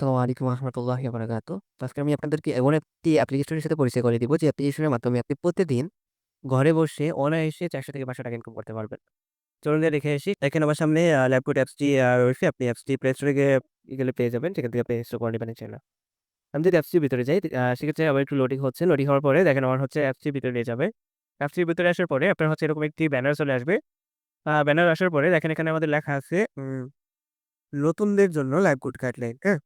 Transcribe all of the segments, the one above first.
আসসালামু আলাইকুম রহমতুল্লাহি বারাকাতু। আজকে আমি আপনাদেরকে এমন একটি অ্যাপ্লিকেশনের সাথে পরিচয় করে দিব যে অ্যাপ্লিকেশনের মাধ্যমে আপনি প্রতিদিন ঘরে বসে অনায়াসে ৳৪০০-৫০০ ইনকাম করতে পারবেন। চলুন দিয়ে দেখে আসি। দেখেন আমার সামনে ল্যাপটপ অ্যাপসটি রয়েছে। আপনি অ্যাপসটি প্লে স্টোরে গিয়ে গেলে পেয়ে যাবেন। সেখান থেকে আপনি ইনস্টল করে নিবেন ইনশাআল্লাহ। আমি যদি অ্যাপসটির ভিতরে যাই সেক্ষেত্রে আবার একটু লোডিং হচ্ছে। লোডিং হওয়ার পরে দেখেন আমার হচ্ছে অ্যাপসটির ভিতরে নিয়ে যাবে। অ্যাপসটির ভিতরে আসার পরে আপনার হচ্ছে এরকম একটি ব্যানার চলে আসবে। ব্যানার আসার পরে দেখেন এখানে আমাদের লেখা আছে নতুনদের জন্য লাইভ গুড গাইডলাইন, হ্যাঁ?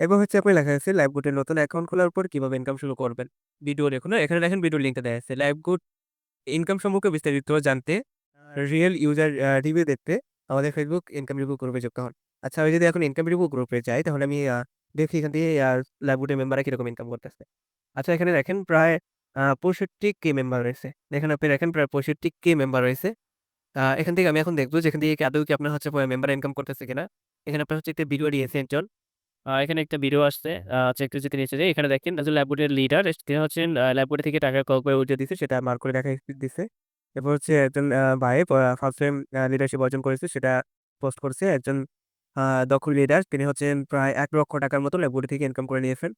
এবং হচ্ছে আপনার লেখা আছে লাইভগুডের নতুন অ্যাকাউন্ট খোলার পর কীভাবে ইনকাম শুরু করবেন। ভিডিও দেখুন, এখানে দেখেন ভিডিওর লিঙ্কটা দেয়া আছে। লাইভগুড ইনকাম সম্পর্কে বিস্তারিত জানতে রিয়েল ইউজার রিভিউ দেখতে আমাদের ফেসবুক ইনকাম রিভিউ গ্রুপে যুক্ত হন। আচ্ছা আমি যদি এখন ইনকাম রিভিউ গ্রুপে যাই তাহলে আমি দেখি এখান থেকে আ লাইভগুডের মেম্বাররা কীরকম ইনকাম করতেছে। আচ্ছা এখানে দেখেন প্রায় আ ৬৫K মেম্বার রয়েছে। দেখেন আপনি দেখেন প্রায় ৬৫K মেম্বার রয়েছে। এখান থেকে আমি এখন দেখব যে এখান থেকে কি আদৌ কি আপনার হচ্ছে মেম্বার ইনকাম করতেছে কিনা। এখানে আপনার হচ্ছে একটা ভিডিও দিয়েছে একজন। এখানে একটা ভিডিও আসছে। একটু যদি নিচে যাই এখানে দেখেন যে ল্যাববোর্ডের লিডার, তিনি হচ্ছেন ল্যাববোর্ড থেকে টাকা কবে উঠিয়ে দিছে, সেটা মার্ক করে রাখা দিছে। এরপর হচ্ছে একজন ভাই ফার্স্ট টাইম লিডারশিপ অর্জন করেছে, সেটা পোস্ট করছে। একজন দক্ষ লিডার তিনি হচ্ছেন প্রায় এক লক্ষ টাকার মতো ল্যাববোর্ড থেকে ইনকাম করে নিয়েছেন।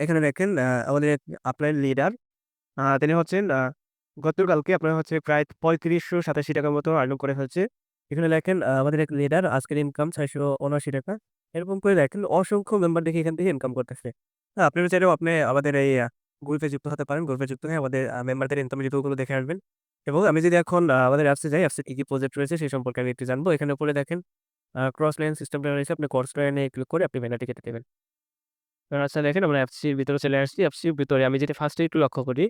এখানে দেখেন আমাদের আপনার লিডার তিনি হচ্ছেন গতকালকে আপনার হচ্ছে প্রায় ৳৩৫৮৭ মতো আর্নিং করে ফেলছে। এখানে দেখেন আমাদের এক লিডার আজকের ইনকাম ৳৬৭৯ এরকম করে দেখেন অসংখ্য মেম্বার দেখে এখান থেকে ইনকাম করতেছে। হ্যাঁ, আপনারা চাইলেও আপনি আমাদের এই গ্রুপে যুক্ত হতে পারেন। গ্রুপে যুক্ত হয়ে আমাদের মেম্বারদের ইনকাম রিভিউগুলো দেখে আসবেন। এবং আমি যদি এখন আমাদের অ্যাপসে যাই, অ্যাপসে কি, কি প্রজেক্ট রয়েছে সেই সম্পর্কে আমি একটু জানব। এখানে উপরে দেখেন ক্রস লাইন সিস্টেমটা রয়েছে। আপনি ক্রস লাইনে ক্লিক করে আপনি ব্যানারটি কেটে দেবেন। আচ্ছা দেখেন আমরা অ্যাপসটির ভিতরে চলে আসছি। অ্যাপসটির ভিতরে আমি যদি ফার্স্টে একটু লক্ষ্য করি,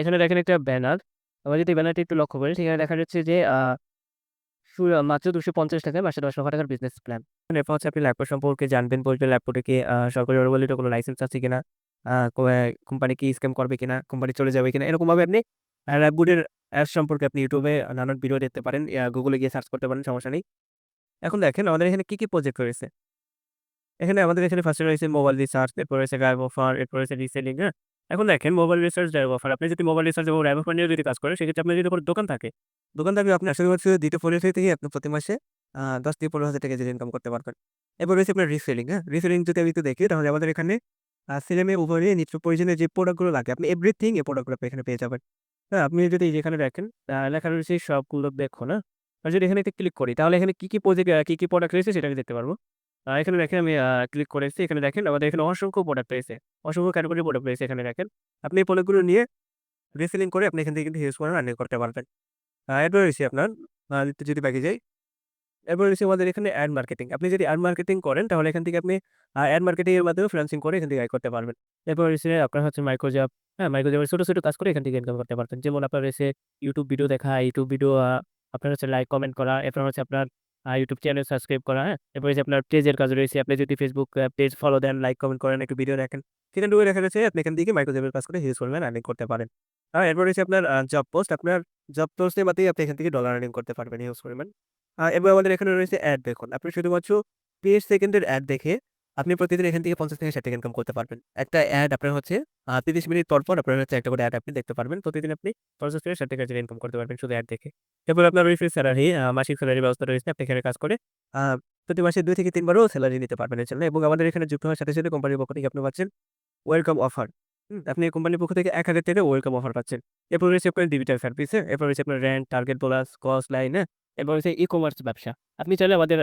এখানে দেখেন একটা ব্যানার। আমরা যদি ব্যানারটি একটু লক্ষ্য করি সেখানে দেখা যাচ্ছে যে আ সু মাত্র ৳২৫০ মাসে ৳১০,০০০ টাকার বিজনেস প্ল্যান। এরপর হচ্ছে আপনি ল্যাপটপ সম্পর্কে জানবেন, বলবেন ল্যাপটপে কি সরকারি অনুমোদিত কোনো লাইসেন্স আছে কিনা, কোম্পানি কি স্ক্যাম করবে কিনা, কোম্পানি চলে যাবে কিনা। এরকমভাবে আপনি আ ল্যাবগুডের অ্যাপস সম্পর্কে আপনি ইউটিউবে নানান ভিডিও দেখতে পারেন। গুগলে গিয়ে সার্চ করতে পারেন, সমস্যা নেই। এখন দেখেন আমাদের এখানে কি, কি প্রজেক্ট রয়েছে। এখানে আমাদের এখানে ফার্স্টে রয়েছে মোবাইল রিসার্চ, এরপর রয়েছে গায়েব অফার, এরপর রয়েছে রিসেলিং, হ্যাঁ? এখন দেখেন মোবাইল রিসার্চ, গায়েব অফার। আপনি যদি মোবাইল রিসার্চ এবং গায়েব অফার নিয়ে যদি কাজ করেন সেক্ষেত্রে আপনার যদি কোনো দোকান থাকে, দোকান থাকলে আপনি আশা করছি ২টা পলিসি থেকে আপনি প্রতি মাসে আ ৳১০,০০০-১৫,০০০ টাকা যদি ইনকাম করতে পারবেন। এরপর রয়েছে আপনার রিসেলিং, হ্যাঁ? রিসেলিং যদি আমি একটু দেখি তাহলে আমাদের এখানে সিনেমে ছেলে-মেয়ে নিত্য প্রয়োজনীয় যে প্রোডাক্টগুলো লাগে আপনি এভরিথিং এই প্রোডাক্টগুলো এখানে পেয়ে যাবেন। হ্যাঁ? আপনি যদি এখানে দেখেন লেখা রয়েছে সবগুলো দেখুন, হ্যাঁ? আমি যদি এখানে ক্লিক করি তাহলে এখানে কি, কি প্রজেক্ট কি, কি প্রোডাক্ট রয়েছে সেটা আমি দেখতে পারব। এখানে দেখেন আমি ক্লিক করেছি। এখানে দেখেন আমাদের এখানে অসংখ্য প্রোডাক্ট রয়েছে। অসংখ্য ক্যাটেগরির প্রোডাক্ট রয়েছে এখানে দেখেন। আপনি এই প্রোডাক্টগুলো নিয়ে রিসেলিং করে আপনি এখান থেকে কিন্তু হিউজ পরিমাণে আর্নিং করতে পারবেন। এরপর রয়েছে আপনার যদি বাকি যাই, এরপর রয়েছে আমাদের এখানে অ্যাড মার্কেটিং। আপনি যদি অ্যাড মার্কেটিং করেন তাহলে এখান থেকে আপনি অ্যাড মার্কেটিং এর মাধ্যমে ফ্রিল্যান্সিং করে এখান থেকে আয় করতে পারবেন। এরপর রয়েছে আপনার হচ্ছে মাইক্রোজব, হ্যাঁ? মাইক্রোজবের ছোট, ছোট কাজ করে এখান থেকে ইনকাম করতে পারবেন। যেমন আপনার রয়েছে ইউটিউব ভিডিও দেখা, ইউটিউব ভিডিও আপনার হচ্ছে লাইক কমেন্ট করা, এরপর হচ্ছে আপনার YouTube চ্যানেল সাবস্ক্রাইব করা, হ্যাঁ? এরপর যে আপনার পেজের কাজ রয়েছে। আপনি যদি ফেসবুক পেজ ফলো দেন, লাইক কমেন্ট করেন, একটু ভিডিও দেখেন, সেখানটুকু দেখা যাচ্ছে আপনি এখান থেকে মাইক্রোজবের কাজ করে হিউজ করবেন আর্নিং করতে পারেন। আর এরপর রয়েছে আপনার জব পোস্ট। আপনার জব পোস্টের মাধ্যমে আপনি এখান থেকে ডলার আর্নিং করতে পারবেন হিউজ করবেন এবং আমাদের এখানে রয়েছে অ্যাড দেখুন। আপনি শুধুমাত্র পেজ সেকেন্ডের অ্যাড দেখে আপনি প্রতিদিন এখান থেকে ৫০ থেকে ৬০ টাকা ইনকাম করতে পারবেন। একটা অ্যাড আপনার হচ্ছে তিরিশ মিনিট পর, পর আপনার হচ্ছে একটা করে অ্যাড আপনি দেখতে পারবেন। প্রতিদিন আপনি ৫০ থেকে ৬০ টাকা ইনকাম করতে পারবেন শুধু অ্যাড দেখে। এরপর আপনার রয়েছে স্যালারি, মাসিক স্যালারি ব্যবস্থা রয়েছে। আপনি এখানে কাজ করে প্রতি মাসে দুই থেকে তিনবারও স্যালারি নিতে পারবেন এর জন্য এবং আমাদের এখানে যুক্ত হওয়ার সাথে, সাথে কোম্পানির পক্ষ থেকে আপনি পাচ্ছেন ওয়েলকাম অফার। আপনি কোম্পানির পক্ষ থেকে এক হাজার টাকা ওয়েলকাম অফার পাচ্ছেন। এরপর রয়েছে আপনার ডিজিটাল সার্ভিস, হ্যাঁ? এরপর রয়েছে আপনার rent, target bonus, cost line? এরপর হচ্ছে ই-কমার্স ব্যবসা। আপনি চাইলে আমাদের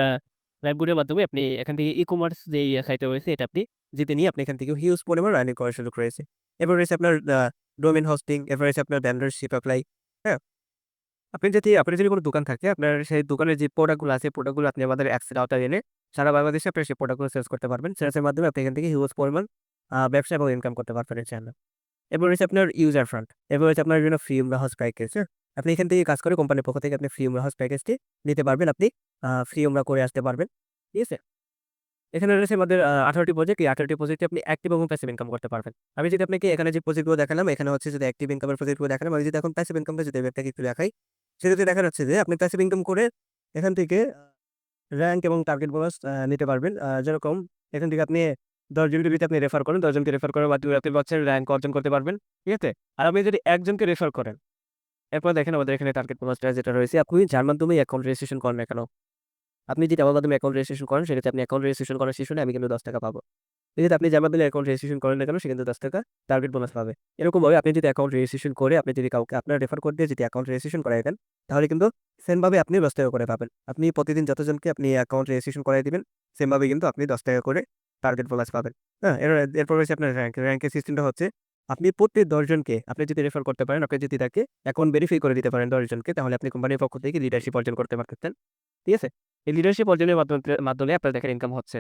লাইভগুডের মাধ্যমে আপনি এখান থেকে ই-কমার্স যে সাইটটা রয়েছে এটা আপনি জিতে নিয়ে আপনি এখান থেকে হিউজ পরিমাণ আর্নিং করার সুযোগ রয়েছে। এরপর রয়েছে আপনার ডোমেন হোস্টিং, এরপর রয়েছে আপনার ভেন্ডরশিপ অ্যাপ্লাই হ্যাঁ? আপনি যদি আপনার যদি কোনো দোকান থাকে আপনার সেই দোকানের যে প্রোডাক্টগুলো আছে প্রোডাক্টগুলো আপনি আমাদের অ্যাপসের আওতায় এনে সারা বাংলাদেশে আপনি সেই প্রোডাক্টগুলো সেলস করতে পারবেন। সেলসের মাধ্যমে আপনি এখান থেকে হিউজ পরিমাণ ব্যবসা এবং ইনকাম করতে পারবেন ইনশাআল্লাহ। এরপর রয়েছে আপনার ইউজার ফ্রন্ট, এরপর রয়েছে আপনার বিভিন্ন ফ্রি উমরা হজ প্যাকেজ, হ্যাঁ? আপনি এখান থেকে কাজ করে কোম্পানির পক্ষ থেকে আপনি ফ্রি উমরা হজ প্যাকেজটি নিতে পারবেন। আপনি ফ্রি উমরা করে আসতে পারবেন। ঠিক আছে? এখানে রয়েছে আমাদের আঠারোটি ১৮ প্রজেক্ট। এই ১৮ টি প্রজেক্টে আপনি অ্যাক্টিভ এবং প্যাসিভ ইনকাম করতে পারবেন। আমি যদি আপনাকে এখানে যে প্রজেক্টগুলো দেখালাম এখানে হচ্ছে যদি অ্যাক্টিভ ইনকামের প্রজেক্টগুলো দেখালাম, আমি যদি এখন প্যাসিভ ইনকামটা যদি আপনাকে একটু দেখাই, সেক্ষেত্রে দেখা যাচ্ছে যে আপনি প্যাসিভ ইনকাম করে এখান থেকে র্যাঙ্ক এবং টার্গেট বোনাস নিতে পারবেন। যেরকম এখান থেকে আপনি ১০ জনকে যদি আপনি রেফার করেন, ১০ জনকে রেফার করার মাধ্যমে আপনি পাচ্ছেন র‍্যাংক অর্জন করতে পারবেন। ঠিক আছে? আর আপনি যদি একজনকে রেফার করেন, এরপর দেখেন আমাদের এখানে টার্গেট বোনাসটা যেটা রয়েছে, আপনি যার মাধ্যমেই অ্যাকাউন্ট রেজিস্ট্রেশন করেন না কেন? আপনি যদি আমার মাধ্যমে অ্যাকাউন্ট রেজিস্ট্রেশন করেন সেক্ষেত্রে আপনি অ্যাকাউন্ট রেজিস্ট্রেশন করার শেষ হলে আমি কিন্তু দশ টাকা পাবো। যেহেতু আপনি যার মাধ্যমে অ্যাকাউন্ট রেজিস্ট্রেশন করেন না কেন, সে কিন্তু দশ টাকা টার্গেট বোনাস পাবে। এরকমভাবে আপনি যদি অ্যাকাউন্ট রেজিস্ট্রেশন করে, আপনি যদি কাউকে আপনার রেফার করে দিয়ে যদি অ্যাকাউন্ট রেজিস্ট্রেশন করাই দেন, তাহলে কিন্তু সেমভাবে আপনি দশ টাকা করে পাবেন। আপনি প্রতিদিন যতজনকে আপনি অ্যাকাউন্ট রেজিস্ট্রেশন করাই দিবেন সেমভাবে কিন্তু আপনি দশ টাকা করে টার্গেট বোনাস পাবেন। হ্যাঁ এর, এরপর হচ্ছে আপনার র্যাঙ্ক র্যাঙ্কের সিস্টেমটা হচ্ছে আপনি প্রত্যেক দশজনকে আপনি যদি রেফার করতে পারেন, আপনি যদি তাকে অ্যাকাউন্ট ভেরিফাই করে দিতে পারেন দশজনকে তাহলে আপনি কোম্পানির পক্ষ থেকে লিডারশিপ অর্জন করতে পারতেন ঠিক আছে? এই লিডারশিপ অর্জনের মাধ্যমে মাধ্যমে আপনার দেখেন ইনকাম হচ্ছে।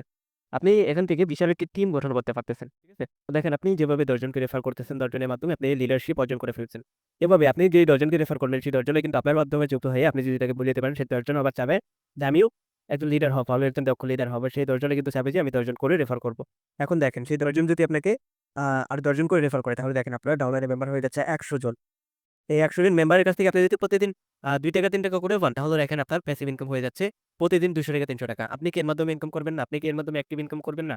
আপনি এখান থেকে বিশাল একটি টিম গঠন করতে পারতেছেন। ঠিক আছে? দেখেন, আপনি যেভাবে দশজনকে রেফার করতেছেন দশজনের মাধ্যমে, আপনি লিডারশিপ অর্জন করে ফেলছেন। এভাবে আপনি যে দশজনকে রেফার করলেন, সেই দশজনে কিন্তু আপনার মাধ্যমে যুক্ত হয়ে আপনি যদি তাকে বুঝিয়ে পারেন সেই দশজন আবার চাবে যে আমিও একজন লিডার হব ভালো একজন দক্ষ লিডার হবে। সেই দশজনে কিন্তু চাবে যে আমি দশজন করে রেফার করব। এখন দেখেন, সেই দশজন যদি আপনাকে আর দশজন করে রেফার করে। তাহলে দেখেন আপনার ডাউনলাইনে মেম্বার হয়ে যাচ্ছে একশো জন। এই একশো জন মেম্বারের কাছ থেকে আপনি যদি প্রতিদিন দুই টাকা, তিন টাকা করে পান, তাহলে দেখেন আপনার প্যাসিভ ইনকাম হয়ে যাচ্ছে প্রতিদিন দুশো টাকা, তিনশো টাকা। আপনি কি এর মাধ্যমে ইনকাম করবেন না? আপনি কি এর মাধ্যমে অ্যাক্টিভ ইনকাম করবেন না?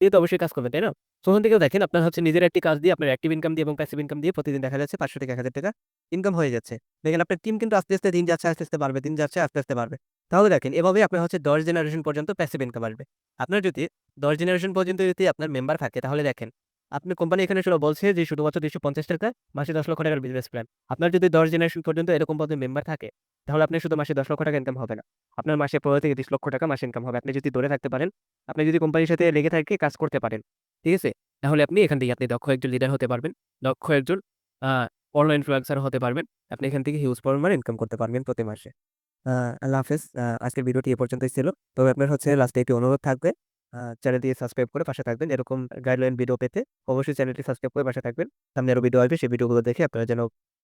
দিয়ে তো অবশ্যই কাজ করবেন তাই না? তখন থেকেও দেখেন আপনার হচ্ছে নিজের একটি কাজ দিয়ে আপনার অ্যাক্টিভ ইনকাম দিয়ে এবং প্যাসিভ ইনকাম দিয়ে প্রতিদিন দেখা যাচ্ছে পাঁচশো থেকে এক হাজার টাকা ইনকাম হয়ে যাচ্ছে। দেখেন আপনার টিম কিন্তু আস্তে আস্তে দিন যাচ্ছে, আস্তে আস্তে বাড়বে, দিন যাচ্ছে, আস্তে আস্তে বাড়বে। তাহলে দেখেন এভাবে আপনার হচ্ছে দশ জেনারেশন পর্যন্ত প্যাসিভ ইনকাম আসবে। আপনার যদি দশ জেনারেশন পর্যন্ত যদি আপনার মেম্বার থাকে, তাহলে দেখেন আপনি কোম্পানি এখানে শুধু বলছে যে, শুধুমাত্র দুশো পঞ্চাশ টাকা, মাসে দশ লক্ষ টাকার বিজনেস প্ল্যান আপনার যদি দশ জেনারেশন পর্যন্ত এরকম পদে মেম্বার থাকে, তাহলে আপনি শুধু মাসে দশ লক্ষ টাকা ইনকাম হবে না। আপনার মাসে পনেরো থেকে বিশ লক্ষ টাকা মাসে ইনকাম হবে। আপনি যদি ধরে থাকতে পারেন, আপনি যদি কোম্পানির সাথে লেগে থাকে, কাজ করতে পারেন। ঠিক আছে? তাহলে আপনি এখান থেকে আপনি দক্ষ একজন লিডার হতে পারবেন। দক্ষ একজন অনলাইন ইনফ্লুয়েন্সার হতে পারবেন। আপনি এখান থেকে হিউজ পরিমাণে ইনকাম করতে পারবেন প্রতি মাসে। আল্লাহ হাফেজ। আজকের ভিডিওটি এ পর্যন্তই ছিল। তবে আপনার হচ্ছে লাস্টে একটি অনুরোধ থাকবে। চ্যানেলটি সাবস্ক্রাইব করে পাশে থাকবেন। এরকম গাইডলাইন ভিডিও পেতে অবশ্যই চ্যানেলটি সাবস্ক্রাইব করে পাশে থাকবেন। সামনে আরও ভিডিও আসবে, সেই ভিডিওগুলো দেখে আপনারা যেন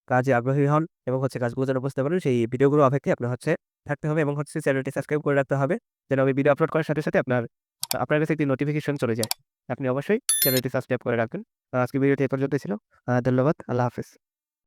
কাজে আগ্রহী হন এবং হচ্ছে কাজগুলো যেন বুঝতে পারেন, সেই ভিডিওগুলো অপেক্ষায় আপনার হচ্ছে থাকতে হবে এবং হচ্ছে চ্যানেলটি সাবস্ক্রাইব করে রাখতে হবে। যেন আমি ভিডিও আপলোড করার সাথে সাথে আপনার আপনার কাছে একটি নোটিফিকেশন চলে যায়। আপনি অবশ্যই চ্যানেলটি সাবস্ক্রাইব করে রাখবেন। আজকে ভিডিওটি এ পর্যন্তই ছিল। ধন্যবাদ। আল্লাহ হাফেজ।